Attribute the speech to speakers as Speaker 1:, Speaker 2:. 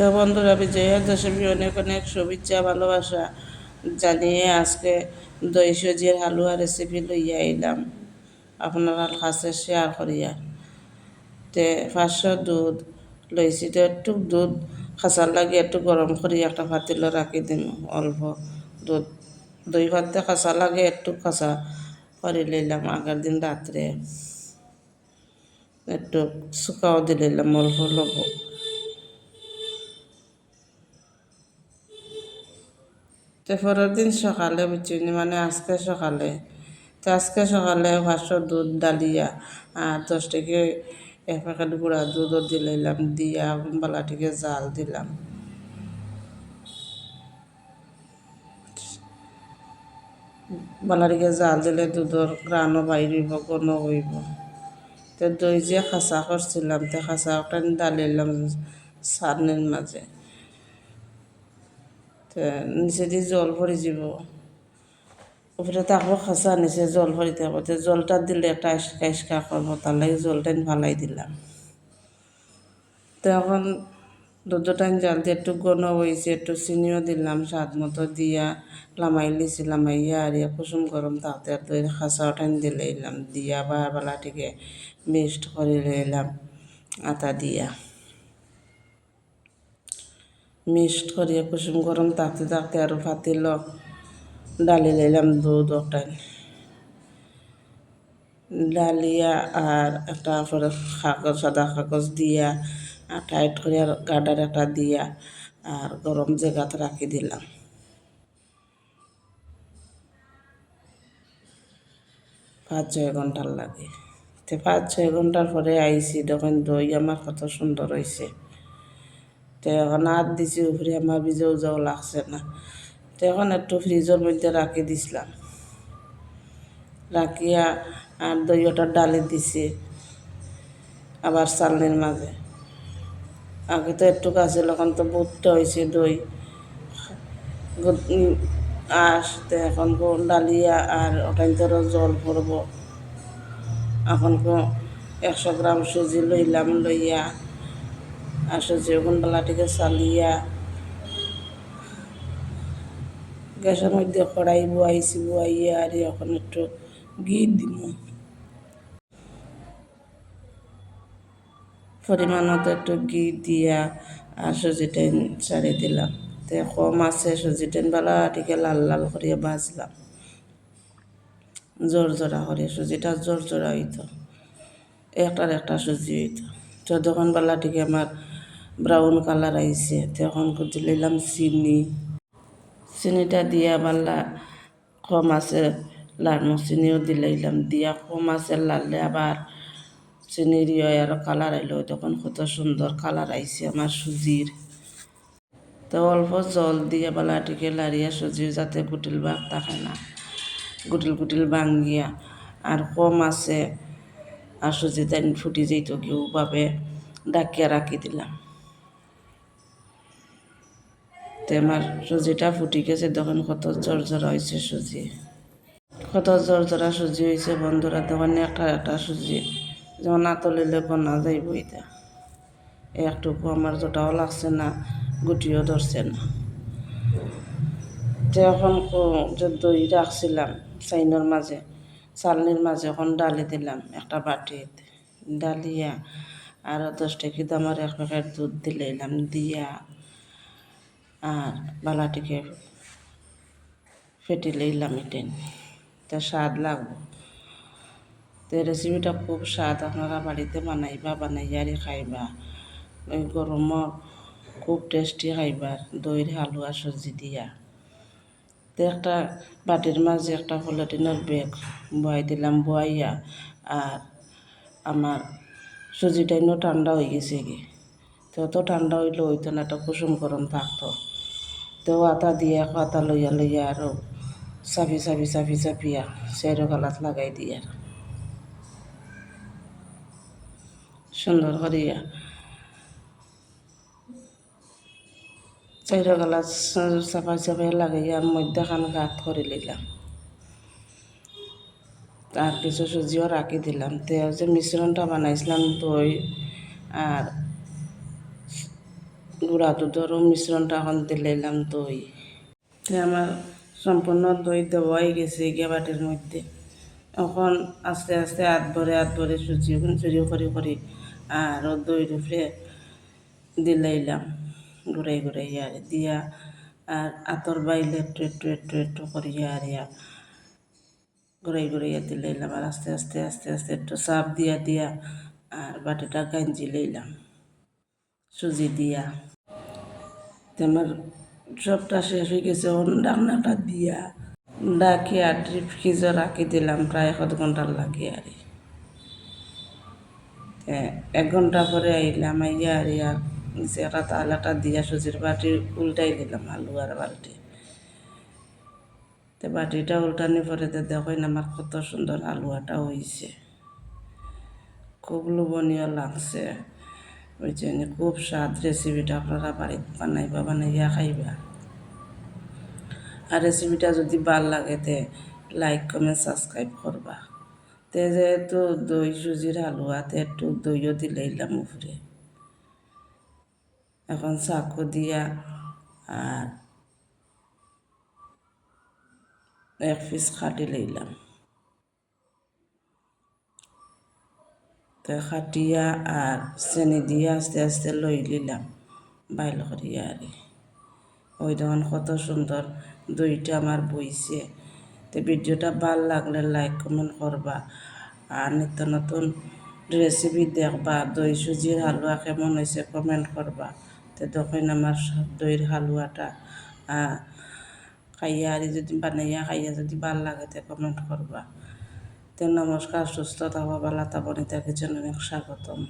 Speaker 1: তো বন্ধুরা বিজয়া দশমী অনেক অনেক শুভেচ্ছা, ভালোবাসা জানিয়ে আজকে দই সুজির হালুয়া রেসিপি লইয়া এলাম আপনারা কাছে শেয়ার করিয়া। তে পাঁচশো দুধ লইছি। তো একটু দুধ খাসার লাগে, একটু গরম করি, একটা পাতিল রাখি দিম, অল্প দুধ। দই ভাতে খাসা লাগে, একটু খাসা করে লইলাম আগের দিন রাত্রে। একটু শুকাও দিলাম অল্প লব তো পরের দিন সকালে বুঝছি মানে আজকে সকালে তো আজকে সকালে পাঁচশো দুধ ডালিয়া আর দশ থেকে এক প্যাকেট গুঁড়া দুধও দিলাম, দিয়া বালাটিকে জাল দিলাম। বালাটিকে জাল দিলে দুধর গ্রানও বাইরিব গণ হইব তো দই যে খাসা করছিলাম তো খাসা ওটা ডালিলাম সারনের মাঝে তো নিচে দিয়ে জল ভরে যাব উপরে থাকব খাসা নিচে জল ভরে থাকব তো জলটা দিলে একটা আইসকা আইসকা করব তার লাগে জলটা ফালাই দিলাম। তো এখন দুধটাই জাল দিয়ে একটু ঘন হয়েছে একটু চিনিও দিলাম, স্বাদ মতো দিয়া। লামাই লিছি লামাইয়া আর কুসুম গরম তাতে দই খাসা ওটাই দিলে এলাম। দিয়া বা বেলাটিকে মিক্সড করে এলাম, আটা দিয়া। মিক্সড করিয়া কুসুম গরম থাকতে থাকতে আরও পাতিল ডালি লইলাম দুধ ওটাই ডালিয়া আর একটা পরে কাগজ, সাদা কাগজ দিয়া, আর টাইট করে আর গার্ডার একটা দিয়া আর গরম জায়গাতে রাখি দিলাম। পাঁচ ছয় ঘণ্টার লাগে। পাঁচ ছয় ঘণ্টার পরে আইছি তখন দই আমার কত সুন্দর হয়েছে তো এখন হাত দিছি উপরে, আমার বিজেও যাও লাগছে না। তো এখন একটু ফ্রিজের মধ্যে রাখি দিছিলাম। রাখিয়া আর দই ওটা ডালে দিছি, আবার চালনির মাঝে আগে তো একটু গাছে এখন তো বুটটা হয়েছে দই আসতে এখন ডালিয়া আর ওটাই জল পড়ব এখন একশো গ্রাম সুজি লইলাম, লইয়া আর সুজি ওখান বেলাটিকে চালিয়া গ্যাসের মধ্যে কড়াই বুয়াইছি, বুয়াইয়া আর এখন একটু ঘি দিব পরিমাণ মতো একটু ঘি দিয়া আর সুজিটা ছাড়ি দিলাম। তে কম আছে সুজিটা বেলাটিকে লাল লাল করিয়া ভাজলাম। জোর জোড়া করে, সুজিটা জোর জোড়া হইতো। একটার একটা সুজি হইতো। যতক্ষণ বেলাটিকে আমার ব্রাউন কালার আইছে তখন দিলাম চিনি। চিনিটা দিয়া বাল্লা কম আছে, লাল চিনিও দিলাইলাম দিয়া কম আছে লাললে আবার চিনির আর কালার আইলো, তখন কত সুন্দর কালার আইছে আমার সুজির। তো অল্প জল দিয়ে বালাটিকে লাড়িয়া সুজি যাতে গুটিল বাঘ থাকে না, গুটিল গুটিল ভাঙ্গিয়া, আর কম আছে আর সুজি তাই ফুটি যেত কেউ ভাবে ডাকিয়া রাখি দিলাম। তো আমার সুজিটা ফুটি গেছে তখন কত জর্জরা হয়েছে সুজি। কত জর্জরা সুজি হয়েছে বন্ধুরা তখন একটা একটা সুজি। যেমন আতলিলে বনা যাইব এটা। একটুকু আমার জোটাও লাগছে না, গুটিও ধরছে না। তো এখন যে দই রাখছিলাম, চাইনের মাঝে। চালনির মাঝে এখন ডালি দিলাম, একটা বাটিত ডালিয়া আর দশ টাকি দামের এক প্যাকেট দুধ দিলাম দিয়া আর বালাটিকে ফেটে লইলাম এটেন তা স্বাদ লাগবো। তো রেসিপিটা খুব স্বাদ, আপনারা বাড়িতে বানাইবা বানাইয়ারি খাইবা। ওই গরমর খুব টেস্টি খাইবার দইর হালুয়া সবজি দিয়া। তো একটা বাটির মাঝে একটা পলিথিনের ব্যাগ বয়াই দিলাম বয়াইয়া আর আমার সুজিটাইনও ঠান্ডা হয়ে গেছে গে। তো অত ঠান্ডা হইলে হইতো না একটা কুসুম গরম থাকতো। তো আটা দিয়ে আটা লইয়া লইয়া আরও চাপি চাপি চাপি, চাপিয়া সেরো গালাত লাগাই দিয়ে। আর সুন্দর করিয়া চাইরো গালা চাপাই চাপাই লাগাইয়া মধ্যখান গাত করে নিলাম আর কিছু সুজিও রাখি দিলাম। তো যে মিশ্রণটা বানাইছিলাম দই আর গুঁড়া দুধেরও মিশ্রণটা এখন দিলাম দই তে আমার সম্পূর্ণ দই দেওয়াই গেছে গিয়া বাটির মধ্যে। এখন আস্তে আস্তে হাত ভরে হাত ভরে সুজি চুরি করি করি আর দইয়ের উপরে দিলাইলাম ঘুরাই ঘুরাই আর দিয়া আর আতর বাইলে একটু একটু একটু একটু করিয়া আর ইয়া ঘুরাই ঘুরাইয়া দিলাইলাম আর আস্তে আস্তে আস্তে আস্তে একটু চাপ দিয়া দিয়া আর বাটিটা গাঞ্জি লইলাম, সুজি দিয়া। আমার সবটা শেষ হয়ে গেছে ডাকনাটা দিয়া। ডাকি আর ড্রিপ ফ্রিজও রাখি দিলাম, প্রায় এক আধ ঘণ্টার লাগে আর এক ঘণ্টা পরে আইলাম, আইয়া আর একটা তালাটা দিয়া সুজির বাটি উল্টাই দিলাম, আলু আর বালতি। তো বাটিটা উল্টানি পরে তো দেখেন আমার কত সুন্দর আলুয়াটা হয়েছে খুব লোভনীয় লাগছে। বুঝছেন খুব স্বাদ রেসিপিটা আপনারা বাড়িতে বানাইবা, বানাইয়া খাইবা। আর রেসিপিটা যদি ভালো লাগে তে লাইক কমেন্ট সাবস্ক্রাইব করবা। তে যেহেতু দই সুজির হালুয়াতে একটু দইও দিলাইলাম উপরে। এখন চাকু দিয়া আর এক পিস খাটি লইলাম। তো খাটিয়া আর চেনি দিয়া আস্তে আস্তে লই নিলাম বাইল করিয়া আর ওই তখন কত সুন্দর দইটা আমার বইছে। তো ভিডিওটা ভালো লাগলে লাইক কমেন্ট করবা। আর নিত্য নতুন রেসিপি দেখবা। দই সুজির হালুয়া কেমন হয়েছে কমেন্ট করবা। তো তখন আমার দইয়ের হালুয়াটা খাইয়া আর যদি বানাইয়া খাইয়া যদি ভালো লাগে তো কমেন্ট করবা। তো নমস্কার সুস্থ থাকবা ভালো থাকব নিতে কিছু অনেক স্বাগতম।